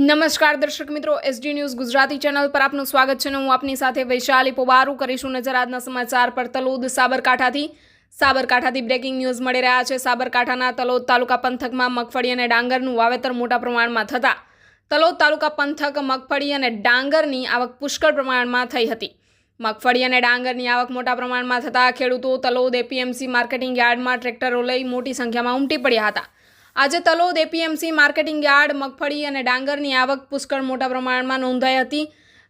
નમસ્કાર દર્શક મિત્રો એસડી ન્યૂઝ ગુજરાતી ચેનલ પર આપનું સ્વાગત છે હું આપની સાથે વૈશાલી પોબારું કરીશું નજર આજના સમાચાર પર તલોદ સાબરકાંઠાથી. સાબરકાંઠાથી બ્રેકિંગ ન્યૂઝ મળી રહ્યા છે. સાબરકાંઠાના તલોદ તાલુકા પંથકમાં મગફળી અને ડાંગરનું વાવેતર મોટા પ્રમાણમાં થતા. તલોદ તાલુકા પંથક મગફળી અને ડાંગરની આવક પુષ્કળ પ્રમાણમાં થઈ હતી. મગફળી અને ડાંગરની આવક મોટા પ્રમાણમાં થતાં ખેડૂતો તલોદ એપીએમસી માર્કેટિંગ યાર્ડમાં ટ્રેક્ટરો લઈ મોટી સંખ્યામાં ઉમટી પડ્યા હતા. આજે તલોદ એપીએમસી માર્કેટિંગ યાર્ડ મગફળી અને ડાંગરની આવક પુષ્કળ મોટા પ્રમાણમાં નોંધાઈ હતી.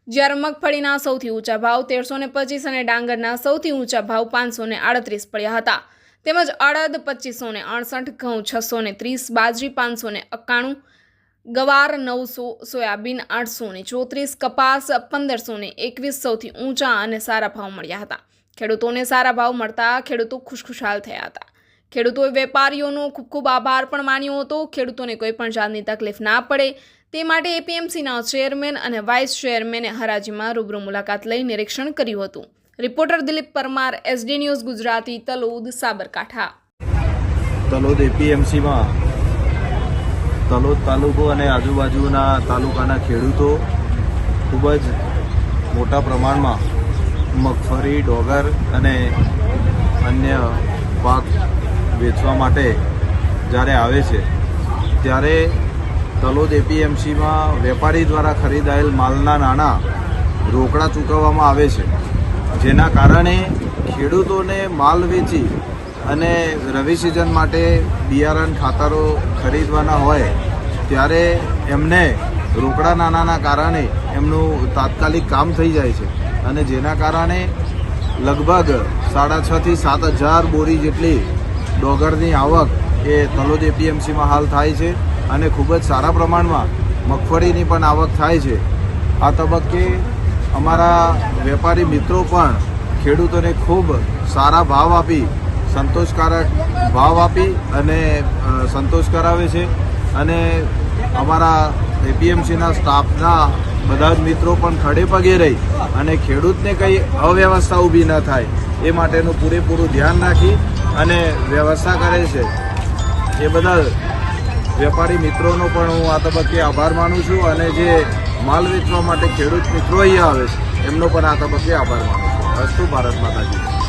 જ્યારે મગફળીના સૌથી ઊંચા ભાવ તેરસો પચીસ અને ડાંગરના સૌથી ઊંચા ભાવ પાંચસો આડત્રીસ પડ્યા હતા. તેમજ અડદ પચીસો ને અડસઠ, ઘઉં છસો ને ત્રીસ, બાજરી પાંચસો ને એકાણું, ગવાર નવસો, સોયાબીન આઠસો ને ચોત્રીસ, કપાસ પંદરસો ને એકવીસ સૌથી ઊંચા અને સારા ભાવ મળ્યા હતા. ખેડૂતોને સારા ભાવ મળતા ખેડૂતો ખુશખુશાલ થયા હતા. ખેડૂતોએ વેપારીઓનો ખૂબ ખૂબ આભાર પણ માન્યો હતો. ખેડૂતોને કોઈ પણ જાતની તકલીફ ના પડે તે માટે એપીએમસીના ચેરમેન અને વાઇસ ચેરમેને હરાજીમાં રૂબરૂ મુલાકાત લઈ નિરીક્ષણ કર્યું હતું. Reporter Dilip Parmar, SD news Gujarati, Talod, Sabarkantha. Talod એપીએમસીમાં Talod તાલુકો અને આજુબાજુના તાલુકાના ખેડૂતો ખૂબ જ મોટા પ્રમાણમાં મગફળી, ડોગર અને અન્ય પાક વેચવા માટે જ્યારે આવે છે, ત્યારે તલોદ એપીએમસીમાં વેપારી દ્વારા ખરીદાયેલ માલના નાણાં રોકડા ચૂકવવામાં આવે છે. જેના કારણે ખેડૂતોને માલ વેચી અને રવિ સિઝન માટે બિયારણ ખાતરો ખરીદવાના હોય, ત્યારે એમને રોકડા નાણાંના કારણે એમનું તાત્કાલિક કામ થઈ જાય છે. અને જેના કારણે લગભગ સાડા છથી સાત હજાર બોરી જેટલી ડોગરની આવક એ તલોદ એપીએમસીમાં હાલ થાય છે અને ખૂબ જ સારા પ્રમાણમાં મગફળીની પણ આવક થાય છે. આ તબક્કે અમારા વેપારી મિત્રો પણ ખેડૂતોને ખૂબ સારા ભાવ આપી, સંતોષકારક ભાવ આપી અને સંતોષ કરાવે છે. અને અમારા એપીએમસીના સ્ટાફના બધા જ મિત્રો પણ ખડે પગે રહી અને ખેડૂતને કંઈ અવ્યવસ્થા ઊભી ન થાય એ માટેનું પૂરેપૂરું ધ્યાન રાખી અને વ્યવસ્થા કરે છે. એ બદલ વેપારી મિત્રોનો પણ હું આ તબક્કે આભાર માનું છું અને જે માલ વેચવા માટે ખેડૂત મિત્રો અહીંયા આવે છે, એમનો પણ આ તબક્કે આભાર માનું છું. અસ્તુ ભારત માતાજી.